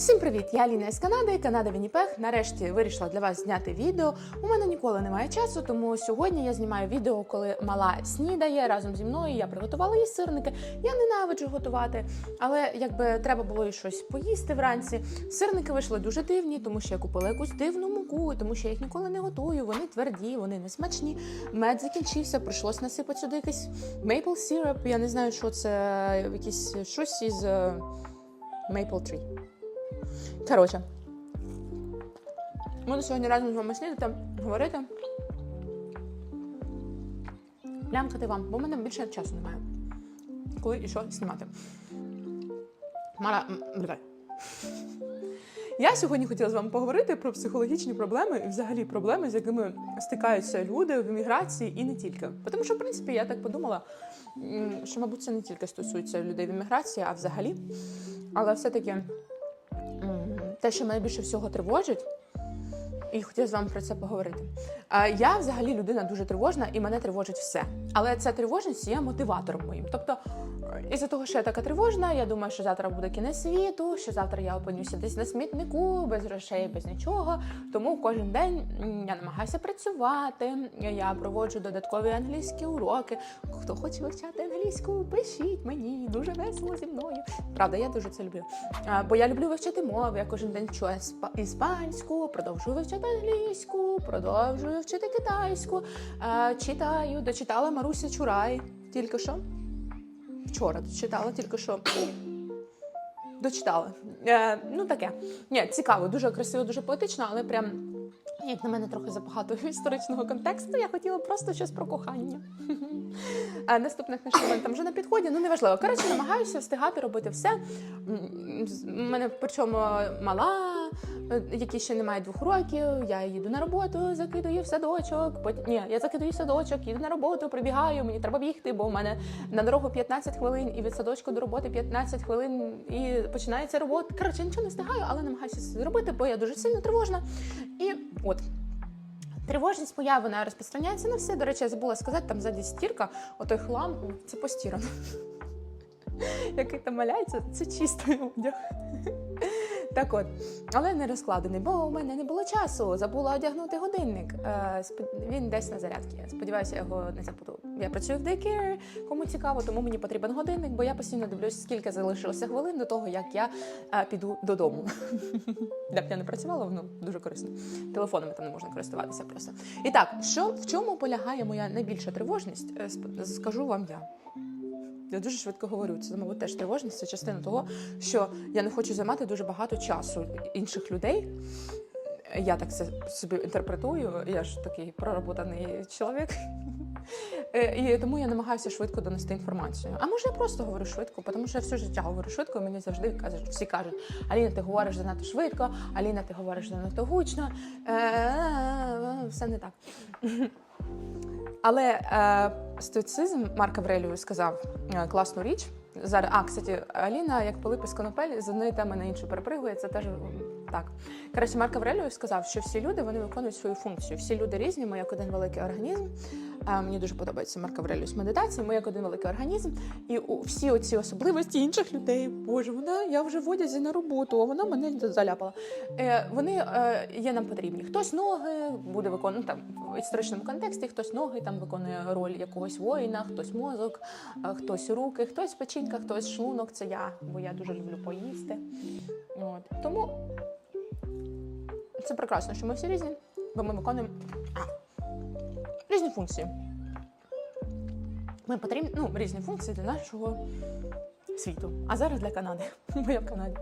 Всім привіт! Я Аліна із Канади, Канада Вінніпег. Нарешті вирішила для вас зняти відео. У мене ніколи немає часу, тому сьогодні я знімаю відео, коли мала снідає разом зі мною. Я приготувала їй сирники. Я ненавиджу готувати, але якби треба було і щось поїсти вранці. Сирники вийшли дуже дивні, тому що я купила якусь дивну муку, тому що я їх ніколи не готую. Вони тверді, вони не смачні. Мед закінчився, прийшлось насипати сюди якийсь maple syrup. Я не знаю, що це якісь щось із е, maple tree. Коротше, буду сьогодні разом з вами снідати, говорити, лямкати вам, бо в мене більше часу немає. Коли і що знімати. Мара. Я сьогодні хотіла з вами поговорити про психологічні проблеми і взагалі проблеми, з якими стикаються люди в імміграції і не тільки. Тому що, в принципі, я так подумала, що, мабуть, це не тільки стосується людей в імміграції, а взагалі. Але все-таки те, що мене більше всього тривожить, і хотіла з вами про це поговорити. Я взагалі людина дуже тривожна, і мене тривожить все. Але ця тривожність є мотиватором моїм. Тобто, е, із-за того, що я така тривожна, я думаю, що завтра буде кінець світу, що завтра я опинюся десь на смітнику, без грошей, без нічого. Тому кожен день я намагаюся працювати. Я проводжу додаткові англійські уроки. Хто хоче вивчати англійську, пишіть мені дуже весело зі мною. Правда, я дуже це люблю. Бо я люблю вивчати мови. Я кожен день вчу іспанську, продовжую вивчати англійську, продовжую вчити китайську. А, Читаю, дочитала Маруся Чурай. Тільки що? Вчора дочитала, тільки що. Дочитала. Е, ну таке. Ні, цікаво, дуже красиво, дуже поетично, але прям. Як на мене трохи забагато історичного контексту, я хотіла просто щось про кохання. А наступна книжка там вже на підході, ну неважливо. Коротше, намагаюся встигати робити все. У мене причому мала, е, якій ще немає двох років. Я їду на роботу, закидую в садочок. Потім ні, я закидую в садочок, їду на роботу, прибігаю. Мені треба бігти, бо у мене на дорогу 15 хвилин, і від садочку до роботи 15 хвилин, і починається робота. Коротше, нічого не встигаю, але намагаюся зробити, бо я дуже сильно тривожна. І от. Тривожність моя вона розпространяється на все. До речі, я забула сказати, там ззаді стірка, отой хлам, це постірано. Який там валяється, це чистий одяг. Так от, але не розкладений, бо у мене не було часу. Забула одягнути годинник. Е, Він десь на зарядці. Сподіваюся, його не забуду. Я працюю в daycare, кому цікаво, тому мені потрібен годинник, бо я постійно дивлюсь, скільки залишилося хвилин до того, як я е, піду додому. Де б я не працювала, воно дуже корисно. Телефонами там не можна користуватися просто. І так, що в чому полягає моя найбільша тривожність? Е, Скажу вам я. Я дуже швидко говорю. Це, мабуть, теж тривожність, це частина того, що я не хочу займати дуже багато часу інших людей. Я так це собі інтерпретую, я ж такий проработаний чоловік. Е, І тому я намагаюся швидко донести інформацію. А може я просто говорю швидко, тому що я все життя говорю швидко, і мені завжди кажуть, всі кажуть, Аліна, ти говориш занадто швидко, Аліна, ти говориш занадто гучно. Е, Все не так. Але е, стоїцизм Марк Аврелію сказав е, класну річ. Зараз, а, кстати, Аліна, як Пилип із конопель, з одної теми на іншу перепригує, це теж так. Коротше, Марк Аврелію сказав, що всі люди вони виконують свою функцію. Всі люди різні, ми як один великий організм. Е, мені дуже подобається Марк Авреліус медитації, ми як один великий організм. І всі оці особливості інших людей, боже, вона я вже в одязі на роботу, а вона мене заляпала. Е, вони е, є нам потрібні. Хтось ноги буде виконувати там в історичному контексті, хтось ноги там виконує роль якогось воїна, хтось мозок, хтось руки, хтось печінка, хтось шлунок. Це я, бо я дуже люблю поїсти. От. Тому це прекрасно, що ми всі різні, бо ми виконуємо а, різні функції. Ми потрібні ну, різні функції для нашого світу. А зараз для Канади. Бо я в Канаді.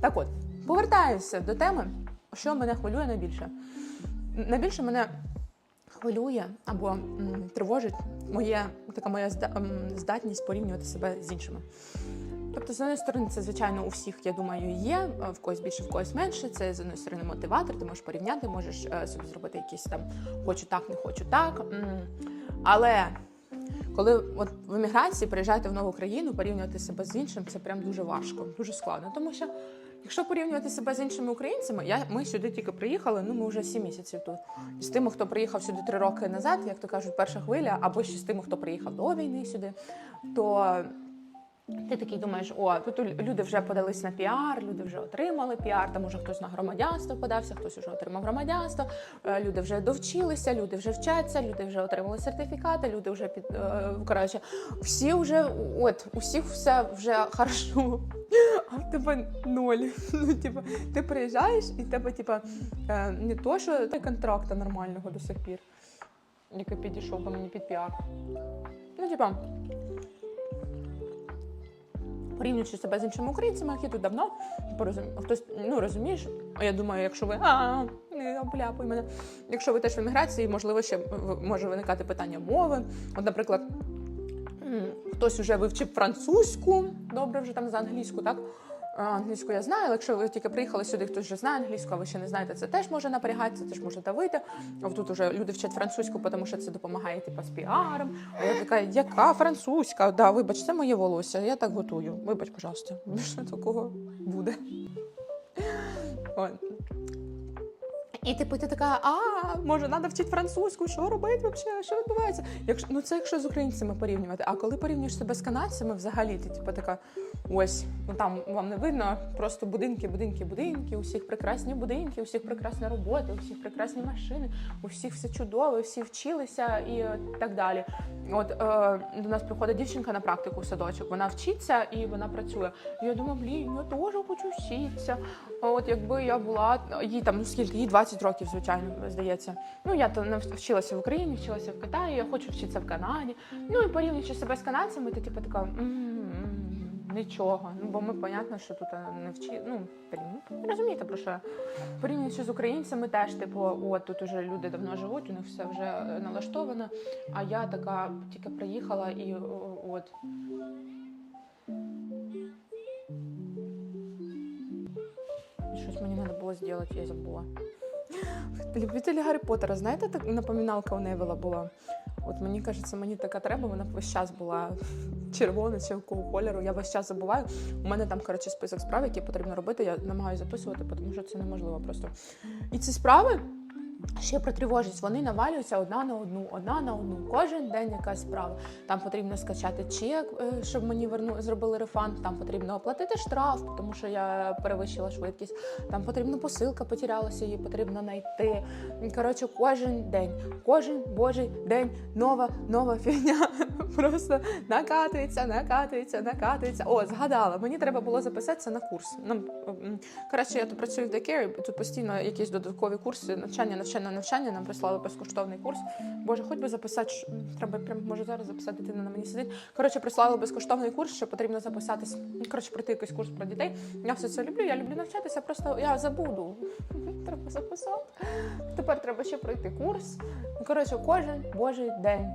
Так от, повертаюся до теми, що мене хвилює найбільше. Найбільше мене хвилює або м, тривожить моє, така моя здатність порівнювати себе з іншими. Тобто, з однієї сторони, це звичайно у всіх, я думаю, є е, в когось більше, в когось менше. Це з однієї сторони мотиватор. Ти можеш порівняти, можеш е, собі зробити якісь там хочу так, не хочу так. Але коли от в еміграції приїжджаєте в нову країну, порівнювати себе з іншим, це прям дуже важко, дуже складно. Тому що якщо порівнювати себе з іншими українцями, я, ми сюди тільки приїхали, ну ми вже сім місяців тут. З тими, хто приїхав сюди три роки назад, як то кажуть, перша хвиля, або ще з тими, хто приїхав до війни сюди, то Ти такий думаєш, о, тут люди вже подались на піар, люди вже отримали піар, там може хтось на громадянство подався, хтось вже отримав громадянство, е, люди вже довчилися, люди вже вчаться, люди вже отримали сертифікати, люди вже під е, коротше, всі вже от у всіх все вже хорошо, а в тебе ноль. Ну, типу, ти приїжджаєш і в тебе, типу, е, не то, що ти контракта нормального до сих пір, який підійшов би мені під піар. Ну, типа, порівнюючи себе з іншими українцями, які тут давно порозум... хтось ну розумієш. Я думаю, якщо ви а, не обляпуй мене. Якщо ви теж в еміграції, можливо, ще може виникати питання мови. От, наприклад, хтось вже вивчив французьку, добре вже там за англійську, так? Англійську я знаю, але якщо ви тільки приїхали сюди, хтось вже знає англійську, а ви ще не знаєте, це теж може напрягати, це теж може давити. Тут вже люди вчать французьку, тому що це допомагає типу, з піаром. А я така, яка французька? Да, вибач, це моє волосся, я так готую. Вибач, пожалуйста. Більше такого буде. І типу ти така, а може, треба вчити французьку, що робити взагалі, що відбувається? Якщо ну це якщо з українцями порівнювати. А коли порівнюєш себе з канадцями, взагалі ти типу така, ось ну там вам не видно, просто будинки, будинки, будинки, у всіх прекрасні будинки, у всіх прекрасна робота, у всіх прекрасні машини, у всіх все чудово, всі вчилися і так далі. От е, до нас приходить дівчинка на практику в садочок, вона вчиться і вона працює. Я думаю, блін, я теж хочу вчитися. От якби я була їй там ну скільки їй 20 років, звичайно, здається. Ну я то не вчилася в Україні, вчилася в Китаї, я хочу вчитися в Канаді. Ну і порівнюючи себе з канадцями, ти типу така. Нічого, ну бо ми понятно, що тут е, не вчи. Ну ну, розумієте про що порівнюючи з українцями, теж типу, от тут уже люди давно живуть, у них все вже е, налаштовано. А я така тільки приїхала і от. Щось мені треба було зробити, я забула. Любителі Гаррі Поттера, знаєте, так напоминалка у Невіла була. От мені кажеться, мені така треба, вона весь час була червона чи якого кольору. Я весь час забуваю. У мене там коротше список справ, які потрібно робити. Я намагаюся записувати, тому що це неможливо просто. І ці справи. Ще про тривожність, вони навалюються одна на одну, одна на одну. Кожен день якась справа. Там потрібно скачати чек, е, щоб мені верну, зробили рефанд. Там потрібно оплатити штраф, тому що я перевищила швидкість. Там потрібно посилка потерялася, її потрібно знайти. Коротше, кожен день, кожен божий день нова, нова фігня. Просто накатується, накатується, накатується. О, згадала. Мені треба було записатися на курс. Нам коротше, я тут працюю в Декері, тут постійно якісь додаткові курси, навчання, навчання, навчання. Нам прислали безкоштовний курс. Боже, хоч би записати. Треба прям може зараз записати, дитина на мені сидить. Коротше, прислали безкоштовний курс, що потрібно записатись. Коротше, пройти якийсь курс про дітей. Я все це люблю. Я люблю навчатися, просто я забуду. Треба записати. Тепер треба ще пройти курс. Коротше, кожен божий день.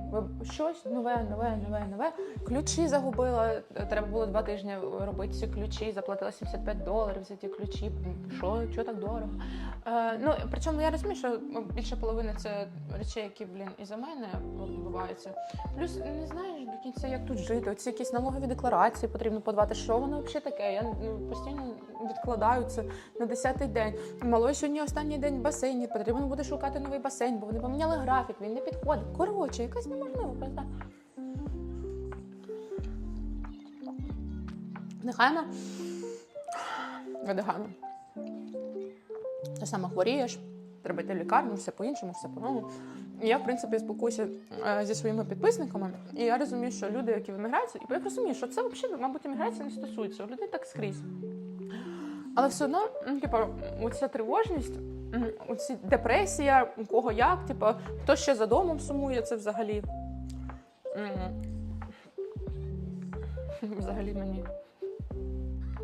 Щось нове, нове, нове, нове. Ключі загубила. Треба було два тижні робити ці ключі. Заплатила 75 доларів за ті ключі. Що, що так дорого? Е, ну, причому я розумію, що більше половини це речей, які, блін, і за мене відбуваються. Плюс не знаєш до кінця, як тут жити. Оці якісь налогові декларації потрібно подавати. Що воно взагалі таке? Я ну, постійно відкладаю це на 10-й день. Малої сьогодні останній день в басейні. Потрібно буде шукати новий басейн, бо вони поміняли графік, він не підходить. Коротше, якась неможлива просто. Нехайно. Видихаємо. Ти сама хворієш, треба йти в лікарню, все по-іншому, все по-новому. Я, в принципі, спілкуюся е, зі своїми підписниками, і я розумію, що люди, які в еміграції, і я розумію, що це взагалі, мабуть, еміграція не стосується, у людей так скрізь. Але все одно, ну, типу, оця тривожність, оці депресія, у кого як, типу, хто ще за домом сумує, це взагалі. Взагалі мені.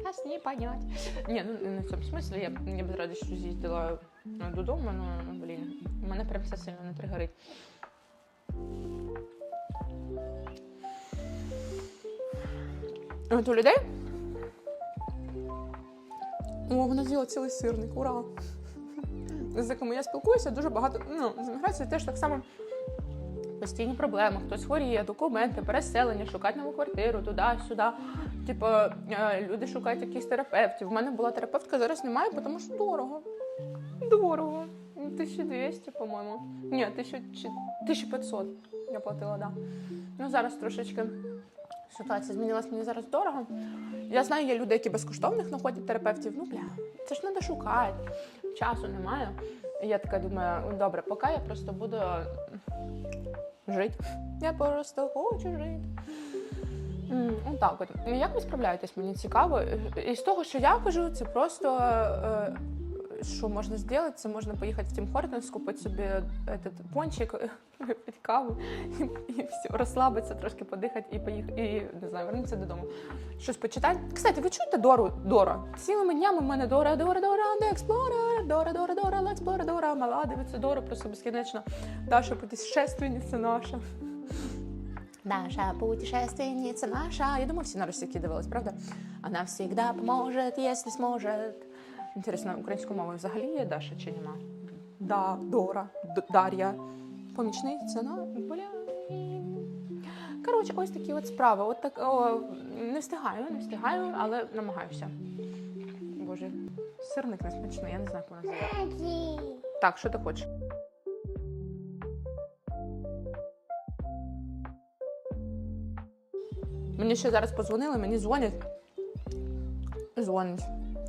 Нас не понять. Ні, ну не в цьому смислі. Я, я б з радістю з'їздила ну, додому, ну блін, мене прям все сильно не тригорить. От у людей. О, вона з'їла цілий сирник, ура! З якими я спілкуюся, дуже багато. Ну, з еміграцією теж так само постійні проблеми. Хтось хворіє, документи, переселення, шукати нову квартиру, туди-сюди. Типу, е, люди шукають якихось терапевтів. У мене була терапевтка, зараз немає, тому що дорого. Дорого. 1200, по-моєму. Ні, 1000 чи- 1500 я платила, да. Ну зараз трошечки Ситуація змінилась мені зараз дорого. Я знаю, є люди, які безкоштовних знаходять терапевтів. Ну, бля, це ж треба шукати. Часу немає. І я така думаю, «Ну, добре, поки я просто буду жити. Я просто хочу жити. М, Отак от. Ну, Як ви справляєтесь? Мені цікаво. І з того, що я кажу, це просто е, що можна зробити, це можна поїхати в Тім Хортон, скупити собі этот пончик, випити каву і, і все, розслабитися, трошки подихати і поїхати, і не знаю, вернутися додому. Щось почитати. Кстати, ви чуєте Дору? Дора? Цілими днями в мене Дора, Дора, Дора, де Експлорер, Дора, Дора, Дора, Експлорер, Дора, мала, дивиться Дора, просто безкінечно. Даша путешественниця наша. Наша путешественница наша. Я думаю, всі на російській дивились, правда? Она всегда поможет, если сможет. Інтересно, українською мовою взагалі є Даша чи нема? Да, Дора, Д- Дар'я. Помічниця, ну, бля. Коротше, ось такі от справи. От так, о, не встигаю, не встигаю, але намагаюся. Боже, сирник не смачний, я не знаю, як вона називає. Так, що ти хочеш? Мені ще зараз подзвонили, мені дзвонять. Дзвонить.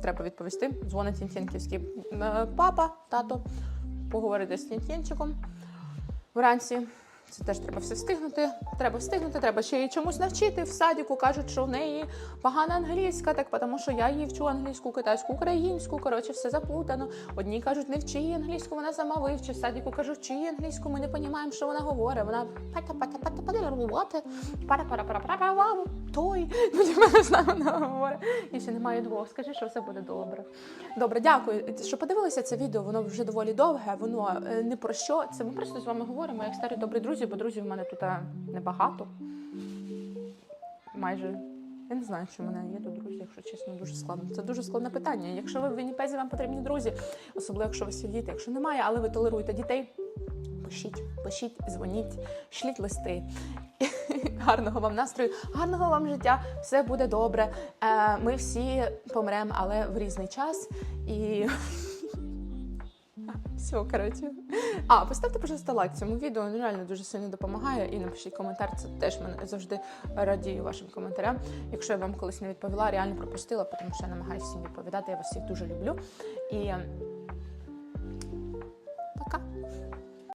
Треба відповісти. Дзвонить Тінтінківський е, папа, тато, поговорити з Тінтінчиком вранці. Це теж треба все встигнути. Треба встигнути, треба ще її чомусь навчити. В садіку кажуть, що в неї погана англійська, так тому що я її вчу англійську, китайську, українську. Коротше, все заплутано. Одні кажуть, не вчи її англійську, вона сама вивчить. В садіку кажуть, вчи її англійську, ми не розуміємо, що вона говорить. Вона той. Вона говорить. І ще немає двох. Скажи, що все буде добре. Добре, дякую, що подивилися це відео. Воно вже доволі довге. Воно е, не про що. Це ми просто з вами говоримо як старі добрі друзі, бо друзів в мене тут е, небагато. Майже. Я не знаю, чи в мене є тут друзі, якщо чесно, дуже складно. Це дуже складне питання. Якщо ви в Вінніпезі, вам потрібні друзі, особливо якщо ви сидіти, якщо немає, але ви толеруєте дітей. Пишіть, пишіть, дзвоніть, шліть листи. Гарного вам настрою, гарного вам життя, все буде добре. Е, Ми всі помремо, але в різний час. І все, коротше. А, поставте, пожалуйста, лайк цьому відео. Він реально дуже сильно допомагає. І напишіть коментар. Це теж мене завжди радію вашим коментарям. Якщо я вам колись не відповіла, реально пропустила, тому що я намагаюся всім відповідати. Я вас всіх дуже люблю. І пока.